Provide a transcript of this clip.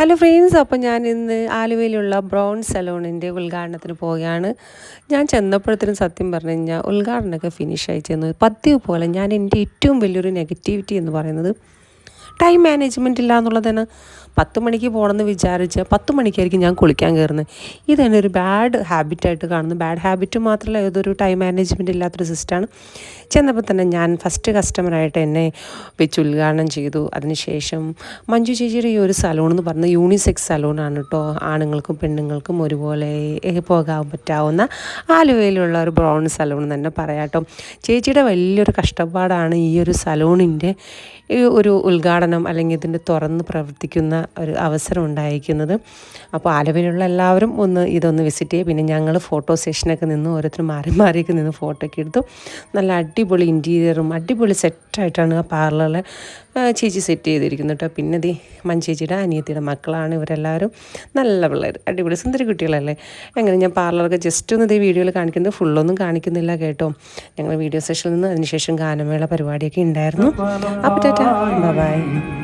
Hello friends അപ്പോൾ ഞാൻ ഇന്ന് ആലുവയിലുള്ള ബ്രൗൺ സലോണിന്റെ ഉദ്ഘാടനത്തിന് പോവുകയാണ്. ഞാൻ ചെന്നപ്പോഴത്തേനും സത്യം പറഞ്ഞു കഴിഞ്ഞാൽ ഉദ്ഘാടനമൊക്കെ ഫിനിഷ് ആയി ചെന്നു പതിവ് പോലെ ഞാൻ എന്റെ ഏറ്റവും വലിയൊരു നെഗറ്റിവിറ്റി എന്ന് പറയുന്നത് ടൈം മാനേജ്മെന്റ് ഇല്ല എന്നുള്ളതാണ് പത്ത് മണിക്ക് പോകണമെന്ന് വിചാരിച്ച് പത്ത് മണിക്കായിരിക്കും ഞാൻ കുളിക്കാൻ കയറുന്നത് ഇതെന്നെ ഒരു ബാഡ് ഹാബിറ്റായിട്ട് കാണുന്നു. ബാഡ് ഹാബിറ്റ് മാത്രമല്ല ഏതൊരു ടൈം മാനേജ്മെന്റ് ഇല്ലാത്തൊരു സിസ്റ്റമാണ് ചെന്നപ്പോൾ തന്നെ ഞാൻ ഫസ്റ്റ് കസ്റ്റമറായിട്ട് എന്നെ വെച്ച് ഉദ്ഘാടനം ചെയ്തു. അതിനുശേഷം മഞ്ജു ചേച്ചിയുടെ ഈ ഒരു സലൂൺ എന്ന് പറഞ്ഞ യൂണിസെക്സ് സലൂണാണ് കേട്ടോ ആണുങ്ങൾക്കും പെണ്ണുങ്ങൾക്കും ഒരുപോലെ പോകാൻ പറ്റാവുന്ന ആലുവയിലുള്ള ഒരു ബ്രൗൺ സലൂൺ തന്നെ പറയാം കേട്ടോ ചേച്ചിയുടെ വലിയൊരു കഷ്ടപ്പാടാണ് ഈ ഒരു സലൂണിന്റെ ഒരു ഉദ്ഘാടനം അല്ലെങ്കിൽ ഇതിന്റെ തുറന്ന് പ്രവർത്തിക്കുന്ന ഒരു അവസരം ഉണ്ടായിരിക്കുന്നത്. അപ്പോൾ ആലുവയിലുള്ള എല്ലാവരും ഒന്ന് ഇതൊന്ന് വിസിറ്റ് ചെയ്യുക. പിന്നെ ഞങ്ങൾ ഫോട്ടോ സെഷനൊക്കെ നിന്ന് ഓരോരുത്തർ മാറി മാറിയൊക്കെ നിന്ന് ഫോട്ടോ ഒക്കെ എടുത്തു. നല്ല അടിപൊളി ഇന്റീരിയറും അടിപൊളി സെറ്റായിട്ടാണ് ആ പാർലറിൽ ചേച്ചി സെറ്റ് ചെയ്തിരിക്കുന്നു കേട്ടോ പിന്നെ ദേ മഞ്ചേച്ചിയുടെ അനിയത്തിയുടെ മക്കളാണ് ഇവരെല്ലാവരും. നല്ല പിള്ളേർ അടിപൊളി സുന്ദരി കുട്ടികളല്ലേ? അങ്ങനെ ഞാൻ പാർലറൊക്കെ ജസ്റ്റ് ഒന്ന് ഇതേ വീഡിയോയിൽ കാണിക്കുന്നത്. ഫുള്ളൊന്നും കാണിക്കുന്നില്ല കേട്ടോ. ഞങ്ങൾ വീഡിയോ സെഷനിൽ നിന്ന് അതിനുശേഷം ഗാനമേള പരിപാടിയൊക്കെ ഉണ്ടായിരുന്നു. അപ്പം ടാറ്റാ ബൈ